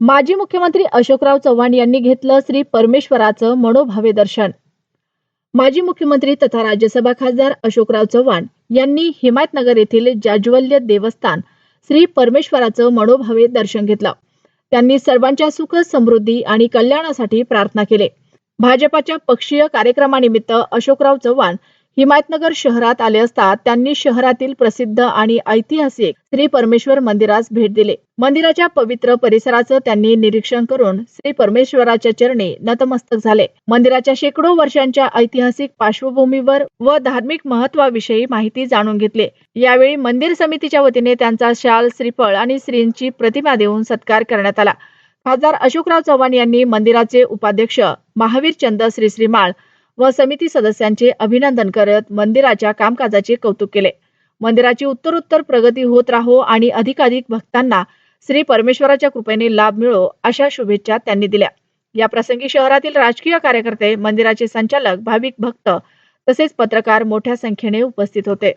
माजी मुख्यमंत्री अशोकराव चव्हाण यांनी घेतलं श्री परमेश्वराचं मनोभावे दर्शन. माजी मुख्यमंत्री तथा राज्यसभा खासदार अशोकराव चव्हाण यांनी हिमायतनगर येथील जाज्वल्य देवस्थान श्री परमेश्वराचं मनोभावे दर्शन घेतलं. त्यांनी सर्वांच्या सुख समृद्धी आणि कल्याणासाठी प्रार्थना केली. भाजपाच्या पक्षीय कार्यक्रमानिमित्त अशोकराव चव्हाण हिमायतनगर शहरात आले असता त्यांनी शहरातील प्रसिद्ध आणि ऐतिहासिक श्री परमेश्वर मंदिरास भेट दिले. मंदिराच्या पवित्र परिसराचं त्यांनी निरीक्षण करून श्री परमेश्वराच्या चरणी नतमस्तक झाले. मंदिराच्या शेकडो वर्षांच्या ऐतिहासिक पार्श्वभूमीवर व धार्मिक महत्वाविषयी माहिती जाणून घेतली. यावेळी मंदिर समितीच्या वतीने त्यांचा शाल श्रीफळ आणि श्रींची प्रतिमा देऊन सत्कार करण्यात आला. खासदार अशोकराव चव्हाण यांनी मंदिराचे उपाध्यक्ष महावीर चंद श्री श्रीमाळ व समिती सदस्यांचे अभिनंदन करत मंदिराच्या कामकाजाचे कौतुक केले. मंदिराची उत्तरोत्तर प्रगती होत राहो आणि अधिकाधिक भक्तांना श्री परमेश्वराच्या कृपेने लाभ मिळो अशा शुभेच्छा त्यांनी दिल्या. या प्रसंगी शहरातील राजकीय कार्यकर्ते मंदिराचे संचालक भाविक भक्त तसेच पत्रकार मोठ्या संख्येने उपस्थित होते.